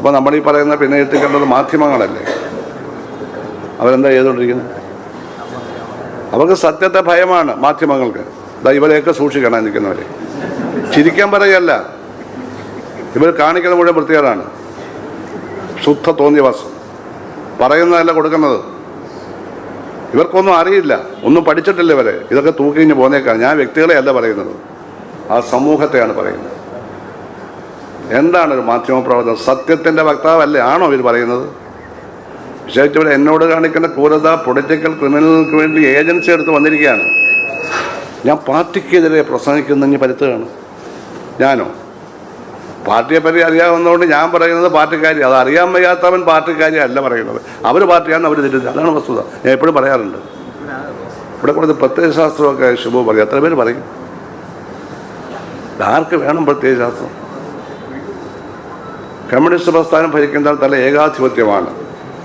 അപ്പോൾ നമ്മൾ ഈ പറയുന്ന പിന്നെ എത്തിക്കേണ്ടത് മാധ്യമങ്ങളല്ലേ? അവരെന്താ ചെയ്തുകൊണ്ടിരിക്കുന്നത്? അവർക്ക് സത്യത്തെ ഭയമാണ് മാധ്യമങ്ങൾക്ക്. ഇവരെയൊക്കെ സൂക്ഷിക്കണം നിൽക്കുന്നവരെ ചിരിക്കാൻ പറയല്ല. ഇവർ കാണിക്കുന്ന മുഴുവൻ വൃത്തികേടാണ്. ശുദ്ധ തോന്നിയ വസ് പറയുന്നതല്ല കൊടുക്കുന്നത്. ഇവർക്കൊന്നും അറിയില്ല. ഒന്നും പഠിച്ചിട്ടില്ല ഇവരെ. ഇതൊക്കെ തൂക്കിഞ്ഞ് പോന്നേക്കാണ്. ഞാൻ വ്യക്തികളെയല്ല പറയുന്നത്. ആ സമൂഹത്തെയാണ് പറയുന്നത്. എന്താണ് ഒരു മാധ്യമപ്രവർത്തനം? സത്യത്തിന്റെ വക്താവല്ലേ? ആണോ ഇവർ പറയുന്നത്? വിശേഷിച്ച് ഇവിടെ എന്നോട് കാണിക്കുന്ന ക്രൂരത പൊളിറ്റിക്കൽ ക്രിമിനലുകൾക്ക് വേണ്ടി ഏജൻസി എടുത്ത് വന്നിരിക്കുകയാണ്. ഞാൻ പാർട്ടിക്കെതിരെ പ്രസംഗിക്കുന്ന പരുത്തുകയാണ് ഞാനോ? പാർട്ടിയെ പറ്റി അറിയാവുന്നതുകൊണ്ട് ഞാൻ പറയുന്നത് പാർട്ടിക്കാരി. അത് അറിയാൻ വയ്യാത്തവൻ പാർട്ടിക്കാരി അല്ല പറയുന്നത്. അവർ പാർട്ടിയാണ് അവർ തിരിച്ചത് അതാണ് വസ്തുത. ഞാൻ എപ്പോഴും പറയാറുണ്ട്. ഇവിടെ കൊടുത്ത് പ്രത്യയശാസ്ത്രമൊക്കെ ശുഭ പറയും. എത്ര പേര് പറയും? ആർക്ക് വേണം പ്രത്യയശാസ്ത്രം? കമ്മ്യൂണിസ്റ്റ് പ്രസ്ഥാനം ഭരിക്കുന്ന തല ഏകാധിപത്യമാണ്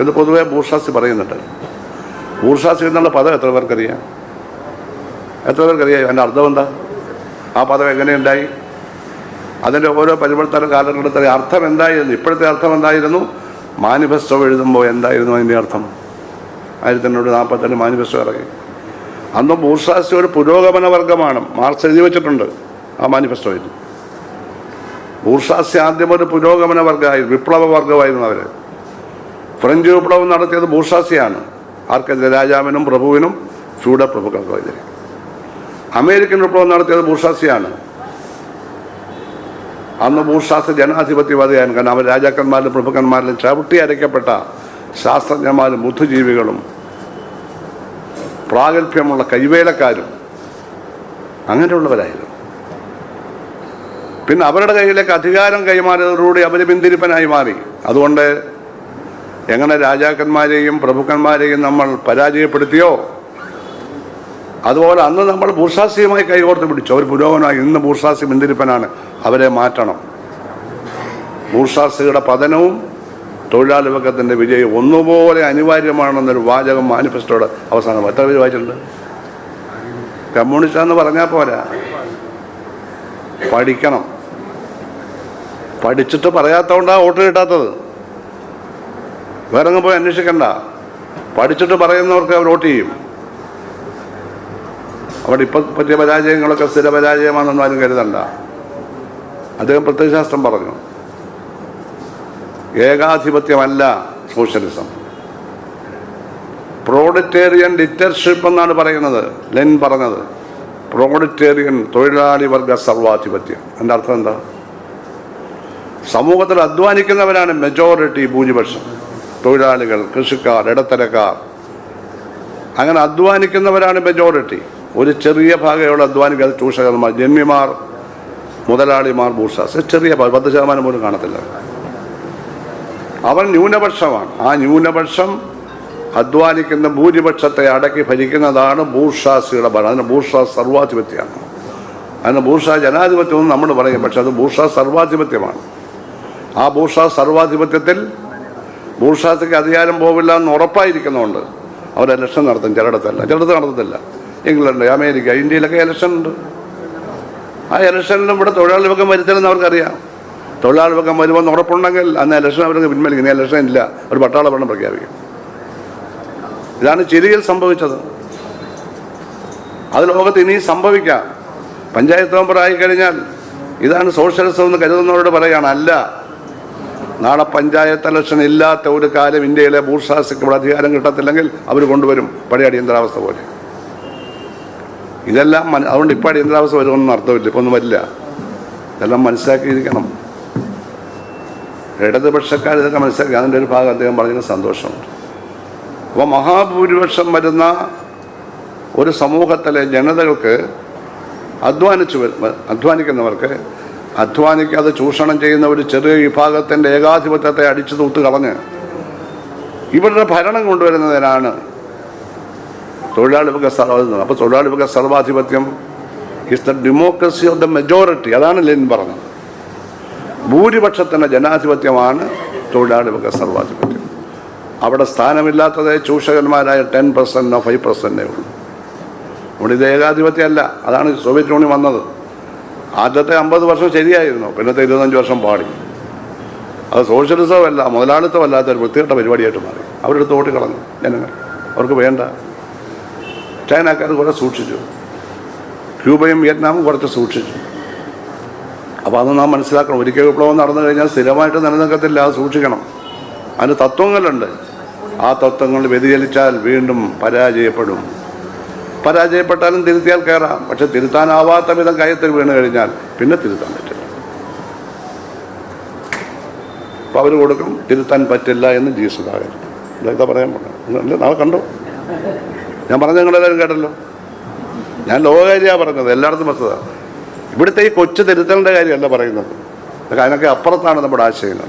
എന്ന് പൊതുവെ ബൂർഷാസി പറയുന്നുണ്ട്. ബൂർഷാസി എന്നുള്ള പദം എത്ര പേർക്കറിയാം? എത്ര പേർക്കറിയാം? അതിന്റെ അർത്ഥം എന്താ? ആ പദം എങ്ങനെയുണ്ടായി? അതിന്റെ ഓരോ പരിവർത്തന കാലഘട്ടത്തിലെ അർത്ഥം എന്തായിരുന്നു? ഇപ്പോഴത്തെ അർത്ഥം എന്തായിരുന്നു? മാനിഫെസ്റ്റോ എഴുതുമ്പോൾ എന്തായിരുന്നു അതിന്റെ അർത്ഥം? ആയിരത്തി എണ്ണൂറ്റി നാൽപ്പത്തെട്ട് മാനിഫെസ്റ്റോ ഇറങ്ങി. അന്ന് ബൂർഷാസി ഒരു പുരോഗമന വർഗമാണ്. മാർക്സ് എഴുതി വെച്ചിട്ടുണ്ട് ആ മാനിഫെസ്റ്റോയിൽ. ബൂർഷാസി ആദ്യം ഒരു പുരോഗമന വർഗമായിരുന്നു വിപ്ലവ വർഗമായിരുന്നു അവർ ഫ്രഞ്ച് വിപ്ലവം നടത്തിയത് ബൂർഷാസിയാണ്. ആർക്കെതിരെ രാജാവിനും പ്രഭുവിനും ഫ്യൂഡൽ പ്രഭുക്കൾക്കെതിരെ അമേരിക്കൻ വിപ്ലവം നടത്തിയത് ബൂർഷാസിയാണ്. അന്ന് ഭൂഷാസ്ത്ര ജനാധിപത്യവാദിയായിരുന്നു. കാരണം അവർ രാജാക്കന്മാരിലും പ്രഭുക്കന്മാരിലും ചവിട്ടി അരയ്ക്കപ്പെട്ട ശാസ്ത്രജ്ഞന്മാരും ബുദ്ധിജീവികളും പ്രാഗൽഭ്യമുള്ള കൈവേലക്കാരും അങ്ങനെയുള്ളവരായിരുന്നു. പിന്നെ അവരുടെ കയ്യിലേക്ക് അധികാരം കൈമാറിയതോടുകൂടി അവർ പിന്തിരിപ്പനായി മാറി. അതുകൊണ്ട് എങ്ങനെ രാജാക്കന്മാരെയും പ്രഭുക്കന്മാരെയും നമ്മൾ പരാജയപ്പെടുത്തിയോ അതുപോലെ അന്ന് നമ്മൾ ബൂർഷാസിയുമായി കൈകോർത്ത് പിടിച്ചു. അവർ പുരോഗമനമായി ഇന്ന് ബൂർഷാസി പിന്തിരിപ്പനാണ്. അവരെ മാറ്റണം. ബൂർഷാസിയുടെ പതനവും തൊഴിലാളി വർഗത്തിന്റെ വിജയം ഒന്നുപോലെ അനിവാര്യമാണെന്നൊരു വാചകം മാനിഫെസ്റ്റോടെ അവസാനം എത്ര പേര് വായിച്ചിട്ടുണ്ട്? കമ്മ്യൂണിസ്റ്റാന്ന് പറഞ്ഞാൽ പോരാ. പഠിക്കണം. പഠിച്ചിട്ട് പറയാത്തതുകൊണ്ടാണ് വോട്ട് കിട്ടാത്തത്. വേറെ പോയി അന്വേഷിക്കണ്ട. പഠിച്ചിട്ട് പറയുന്നവർക്ക് അവർ വോട്ട് ചെയ്യും. അവിടെ ഇപ്പം പറ്റിയ പരാജയങ്ങളൊക്കെ സ്ഥിര പരാജയമാണെന്നൊന്നും ആരും കരുതണ്ട. അദ്ദേഹം പ്രത്യയശാസ്ത്രം പറഞ്ഞു. ഏകാധിപത്യമല്ല സോഷ്യലിസം. പ്രോഡിറ്റേറിയൻ ഡിറ്റർഷിപ്പ് എന്നാണ് പറയുന്നത് ലെൻ പറഞ്ഞത്. പ്രോഡിറ്റേറിയൻ തൊഴിലാളി വർഗ സർവാധിപത്യം. എന്റെ അർത്ഥം എന്താ? സമൂഹത്തിൽ അധ്വാനിക്കുന്നവരാണ് മെജോറിറ്റി ഭൂരിപക്ഷം. തൊഴിലാളികൾ കൃഷിക്കാർ ഇടത്തരക്കാർ. അങ്ങനെ അധ്വാനിക്കുന്നവരാണ് മെജോറിറ്റി ഒരു ചെറിയ ഭാഗമുള്ള അധ്വാനിക്കാതെ ചൂഷകന്മാർ ജന്മിമാർ മുതലാളിമാർ ബൂർഷാസ് ചെറിയ പത്ത് ശതമാനം പോലും കാണത്തില്ല. അവൻ ന്യൂനപക്ഷമാണ്. ആ ന്യൂനപക്ഷം അധ്വാനിക്കുന്ന ഭൂരിപക്ഷത്തെ അടക്കി ഭരിക്കുന്നതാണ് ബൂർഷാസിയുടെ ഭരണം. അതിന് ബൂർഷാ സർവാധിപത്യമാണ്. അതിന് ബൂർഷാ ജനാധിപത്യം എന്ന് നമ്മൾ പറയും. പക്ഷെ അത് ബൂർഷാ സർവാധിപത്യമാണ്. ആ ബൂർഷാ സർവാധിപത്യത്തിൽ ബൂർഷാസിക്ക് അധികാരം പോവില്ല എന്ന് ഉറപ്പായിരിക്കുന്നതുകൊണ്ട് അവർ ഇലക്ഷൻ നടത്തും. ചിലയിടത്തല്ല. ചിലയിടത്ത് നടത്തത്തില്ല. ഇംഗ്ലണ്ട് അമേരിക്ക ഇന്ത്യയിലൊക്കെ ഇലക്ഷൻ ഉണ്ട്. ആ ഇലക്ഷനിലും ഇവിടെ തൊഴിലാളി വക്കം വരുത്തില്ലെന്ന് അവർക്കറിയാം. തൊഴിലാളി വക്കം വരുമെന്ന് ഉറപ്പുണ്ടെങ്കിൽ അന്ന് ഇലക്ഷൻ അവർക്ക് പിൻവലിക്കും. ഇനി ഇലക്ഷൻ ഇല്ല. ഒരു പട്ടാള ഭരണം പ്രഖ്യാപിക്കും. ഇതാണ് ചിരിയിൽ സംഭവിച്ചത്. അത് ലോകത്ത് ഇനിയും സംഭവിക്കാം. പഞ്ചായത്ത് മെമ്പർ ആയിക്കഴിഞ്ഞാൽ ഇതാണ് സോഷ്യലിസം എന്ന് കരുതുന്നവരോട് പറയുകയാണ്. അല്ല നാളെ പഞ്ചായത്ത് ഇലക്ഷൻ ഇല്ലാത്ത ഒരു കാലം ഇന്ത്യയിലെ ബൂർഷാസിക്ക് ഇവിടെ അധികാരം കിട്ടത്തില്ലെങ്കിൽ അവർ കൊണ്ടുവരും. പഴയ അടിയന്തരാവസ്ഥ പോലെ. ഇതെല്ലാം അതുകൊണ്ട് ഇപ്പോൾ അടിയന്തരാവസ്ഥ വരുമെന്നൊന്നും അർത്ഥമില്ല. ഇപ്പോൾ ഒന്നും വരില്ല. ഇതെല്ലാം മനസ്സിലാക്കിയിരിക്കണം. ഇടതുപക്ഷക്കാർ ഇതൊക്കെ മനസ്സിലാക്കി. അതിന്റെ ഒരു ഭാഗം അദ്ദേഹം പറഞ്ഞതിന് സന്തോഷമുണ്ട്. അപ്പോൾ മഹാഭൂരിപക്ഷം വരുന്ന ഒരു സമൂഹത്തിലെ ജനതകൾക്ക് അധ്വാനിച്ചു അധ്വാനിക്കുന്നവർക്ക് അധ്വാനിക്കാതെ ചൂഷണം ചെയ്യുന്ന ഒരു ചെറിയ വിഭാഗത്തിന്റെ ഏകാധിപത്യത്തെ അടിച്ചു തൂത്ത് കളഞ്ഞ് ഇവരുടെ ഭരണം കൊണ്ടുവരുന്നതിനാണ് തൊഴിലാളി വികസന അപ്പോൾ തൊഴിലാളി വിക സർവാധിപത്യം is the democracy of the majority അതാണ് ലെനിൻ പറഞ്ഞത്. ഭൂരിപക്ഷത്തിന്റെ ജനാധിപത്യമാണ് തൊഴിലാളി വിക സർവാധിപത്യം. അവിടെ സ്ഥാനമില്ലാത്തത് ചൂഷകന്മാരായ ടെൻ പെർസെന്റോ ഫൈവ് പെർസെന്റേ ഉള്ളൂ. അവിടെ ഇത് ഏകാധിപത്യമല്ല. അതാണ് സോവിയറ്റ് യൂണിയൻ വന്നത്. ആദ്യത്തെ അമ്പത് വർഷം ശരിയായിരുന്നു. പിന്നത്തെ ഇരുപത്തഞ്ച് വർഷം പാടി. അത് സോഷ്യലിസം അല്ല മുതലാളിത്തം അല്ലാത്ത ഒരു വൃത്തികെട്ട പരിപാടിയായിട്ട് മാറി. അവരെടുത്ത് ഓട്ടി കളഞ്ഞു ജനങ്ങൾ. അവർക്ക് വേണ്ട. ചൈനക്കാർ കുറേ സൂക്ഷിച്ചു. ക്യൂബയും വിയറ്റ്നാമും കുറച്ച് സൂക്ഷിച്ചു. അപ്പോൾ അത് നാം മനസ്സിലാക്കണം. ഒരിക്കൽ വിപ്ലവം നടന്നു കഴിഞ്ഞാൽ സ്ഥിരമായിട്ട് നിലനിൽക്കത്തില്ല. അത് സൂക്ഷിക്കണം. അതിന് തത്വങ്ങളുണ്ട്. ആ തത്വങ്ങൾ വ്യതിചലിച്ചാൽ വീണ്ടും പരാജയപ്പെടും. പരാജയപ്പെട്ടാലും തിരുത്തിയാൽ കയറാം പക്ഷെ തിരുത്താനാവാത്ത വിധം കയത്തിൽ വീണ് കഴിഞ്ഞാൽ പിന്നെ തിരുത്താൻ പറ്റില്ല. അപ്പോൾ അവർ കൊടുക്കും തിരുത്താൻ പറ്റില്ല എന്ന് ജി സുധാകരൻ ഇതാ പറയാൻ പറഞ്ഞു നാളെ കണ്ടോ? ഞാൻ പറഞ്ഞ നിങ്ങളെല്ലാവരും കേട്ടല്ലോ. ഞാൻ ലോകകാര്യാണ് പറഞ്ഞത് എല്ലായിടത്തും വസ്തുത ഇവിടുത്തെ ഈ കൊച്ചു തിരുത്തലിന്റെ കാര്യമല്ല പറയുന്നത്. അതിനൊക്കെ അപ്പുറത്താണ് നമ്മുടെ ആശയങ്ങൾ.